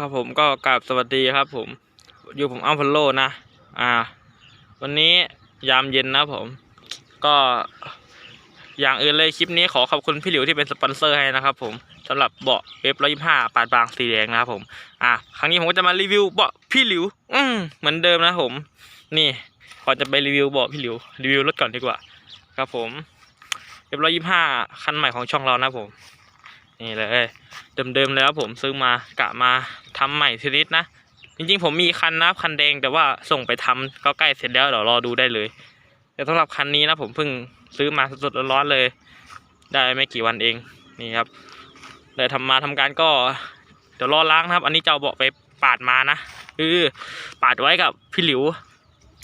ครับผมก็กราบสวัสดีครับผม อยู่ผมอัลพอลโลนะ อ่า วันนี้ยามเย็นนะผม ก็อย่างอื่นเลยคลิปนี้ขอขอบคุณพี่หลิวที่เป็นสปอนเซอร์ให้นะครับผมสำหรับเบาะเอฟร้อยยี่ห้าปาดบางสีแดงนะครับผม อ่าครั้งนี้ผมก็จะมารีวิวเบาะพี่หลิว อืมเหมือนเดิมนะผม นี่ก่อนจะไปรีวิวเบาะพี่หลิวรีวิวรถก่อนดีกว่า ครับผมเอฟร้อยยี่ห้าคันใหม่ของช่องเรานะผม นี่เลยเดิมๆแล้วผมซื้อมากะมา ทำใหม่ทีนิดนะ จริงๆ ผมมีคันนะคันแดงแต่ว่าส่งไปทำก็ใกล้เสร็จแล้วเดี๋ยวรอดูได้เลย แต่สำหรับคันนี้นะผมเพิ่งซื้อมาสดๆร้อนๆเลย ได้ไม่กี่วันเองนี่ครับเลยทำมาทำการก็เดี๋ยวรอล้างนะครับ อันนี้เจะเอาเบาะไปปาดมานะคือปาดไว้กับพี่หลิว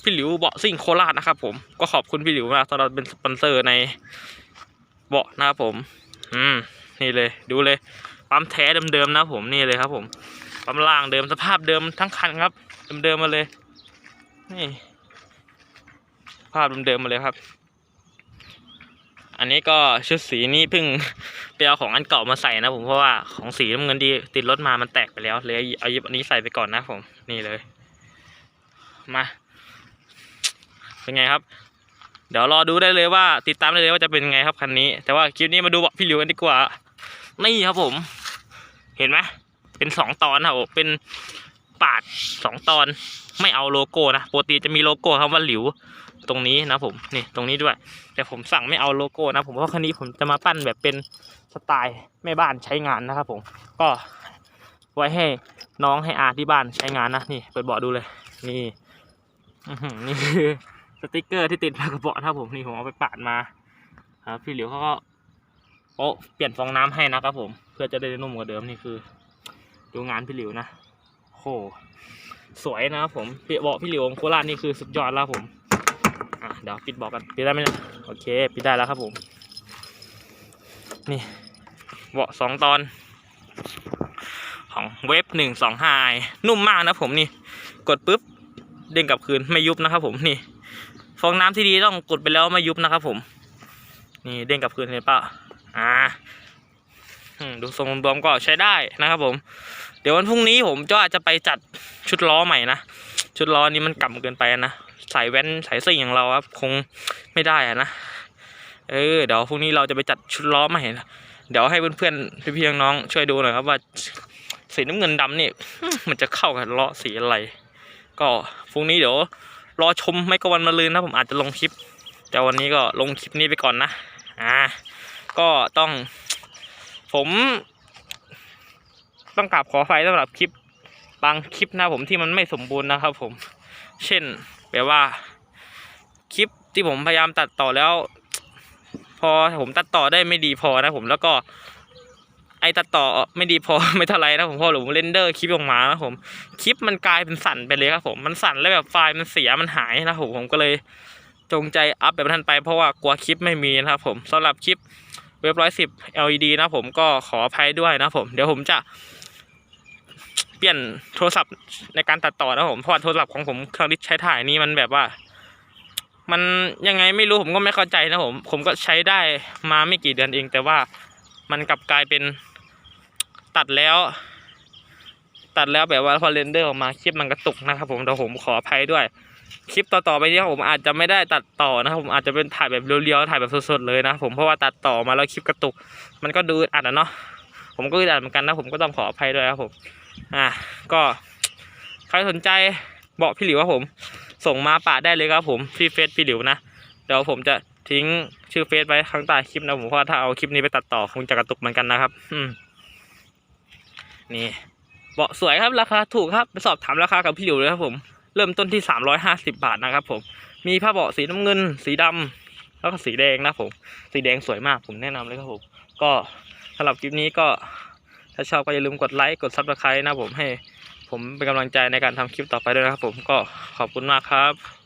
พี่หลิวเบาะซิ่งโคราชนะครับ ผมก็ขอบคุณพี่หลิวมากสำหรับเป็นสปอนเซอร์ในเบาะนะครับผม อืมนี่เลยดูเลยปั๊มแท้เดิมๆนะผมนี่เลยครับผม ปั๊มล่างเดิมสภาพเดิมทั้งคันครับ เดิมๆมาเลย นี่ภาพเดิมๆมาเลยครับ อันนี้ก็ชุดสีนี่เพิ่งไปเอาของอันเก่ามาใส่นะผมเพราะว่าของสีน้ำเงินดีติดรถมามันแตกไปแล้วเลยเอายิบอันนี้ใส่ไปก่อนนะผมนี่เลย มาเป็นไงครับ เดี๋ยวรอดูได้เลยว่า ติดตามได้เลยว่าจะเป็นไงครับคันนี้ แต่ว่าคลิปนี้มาดูบาะพี่หลิวกันดีกว่า นี่ครับผม เห็นไหม เป็นสองตอนครับผมเป็นปาดสองตอน ไม่เอาโลโก้นะปกติจะมีโลโก้คำว่าหลิวตรงนี้นะผมนี่ตรงนี้ด้วย แต่ผมสั่งไม่เอาโลโก้นะผมเพราะคันนี้ผมจะมาปั้นแบบเป็นสไตล์แม่บ้านใช้งานนะครับผมก็ไว้ให้น้องให้อาที่บ้านใช้งานนะนี่เปิดเบาะดูเลย นี่นี่คือสติกเกอร์ที่ติดมากระเบาะนะผมนี่ผมเอาไปปาดมาครับพี่หลิวเขาก็โอ้เปลี่ยนฟองน้ำให้นะครับผม เพื่อจะได้นุ่มกว่าเดิมนี่คือ ดูงานพี่หลิวนะโหสวยนะครับผมพี่บอกพี่หลิวของโคราชนี่คือสุดยอดแล้วผมอะเดี๋ยวปิดบอกกันปิดได้ไหมเนี่ยโอเคปิดได้แล้วครับผม นี่เบาะสองตอน ของเวฟหนึ่งสองห้าไอนุ่มมากนะผมนี่ กดปุ๊บเด้งกลับคืนไม่ยุบนะครับผมนี่ ฟองน้ำที่ดีต้องกดไปแล้วไม่ยุบนะครับผม นี่เด้งกลับคืนเห็นปะอ่าดูทรงรวมก็ใช้ได้นะครับผม เดี๋ยววันพรุ่งนี้ผมจะอาจจะไปจัดชุดล้อใหม่นะ ชุดล้อนี้มันกำเกินไปนะสายแว้นสายซิ่งอย่างเราครับคงไม่ได้อะนะเออเดี๋ยวพรุ่งนี้เราจะไปจัดชุดล้อใหม่นะเดี๋ยวให้เพื่อนๆพี่ๆน้องๆช่วยดูหน่อยครับว่าสีน้ำเงินดำนี่มมันจะเข้ากับล้อสีอะไร ก็พรุ่งนี้เดี๋ยวรอชมไม่ก็วันมะรืนนะผมอาจจะลงคลิป แต่วันนี้ก็ลงคลิปนี้ไปก่อนนะอ่าก็ต้องผม ต้องกราบขอไฟสำหรับคลิปบางคลิปนะผมที่มันไม่สมบูรณ์นะครับ ผม เช่นแบบว่า คลิปที่ผมพยายามตัดต่อแล้ว พอผมตัดต่อได้ไม่ดีพอนะผมแล้วก็ ไอตัดต่อไม่ดีพอไม่เท่าไรนะผมพอหรือผมเรนเดอร์คลิปออกมานะผมคลิปมันกลายเป็นสั่นไปเลยครับผมมันสั่นแล้วแบบไฟล์มันเสียมันหายนะผมผมก็เลยจงใจอัพแบบนั้นไปเพราะว่ากลัวคลิปไม่มีนะครับผมสำหรับคลิปเว็บร้อยสิบ LED นะผมก็ขออภัยด้วยนะผม เดี๋ยวผมจะ ปลี่ยนโทรศัพท์ในการตัดต่อนะผมเพราะโทรศัพท์ของผมเครื่องที่ใช้ถ่ายนี่มันแบบว่า มันยังไงไม่รู้ผมก็ไม่เข้าใจนะผมผมก็ใช้ได้มาไม่กี่เดือนเอง แต่ว่ามันกลับกลายเป็นตัดแล้ว ตัดแล้วแบบว่าพอเรนเดอร์ออกมาคลิปมันกระตุกนะครับ ผมเดี๋ยวผมขออภัยด้วย คลิปต่อๆไปนี้ผมอาจจะไม่ได้ตัดต่อนะครับผมอาจจะเป็นถ่ายแบบเรียวๆถ่ายแบบสดๆเลยนะผมเพราะว่าตัดต่อมาแล้วคลิปกระตุก มันก็ดูอัดอะเนาะผมก็อึดอัดเหมือนกันนะผมก็ต้องขออภัยด้วยครับผม อะก็ใครสนใจบอกพี่หลิวว่าผม ส่งมาป่าได้เลยครับผมที่เฟซพี่หลิวนะเดี๋ยวผมจะทิ้งชื่อเฟซไว้ข้างใต้คลิปนะผมเพราะถ้าเอาคลิปนี้ไปตัดต่อคงจะกระตุกเหมือนกันนะครับ อืมนี่เบาะสวยครับราคาถูกครับไปสอบถามราคากับพี่หลิวเลยครับผมเริ่มต้นที่350บาทนะครับผมมีผ้าเบาะสีน้ำเงิน สีดำแล้วก็สีแดงนะผม สีแดงสวยมากผมแนะนำเลยครับผมก็สำหรับคลิปนี้ก็ ถ้าชอบก็อย่าลืมกดไลค์กดซับสไครต์นะผมให้ ผมเป็นกำลังใจในการทำคลิปต่อไปด้วยนะครับผมก็ขอบคุณมากครับ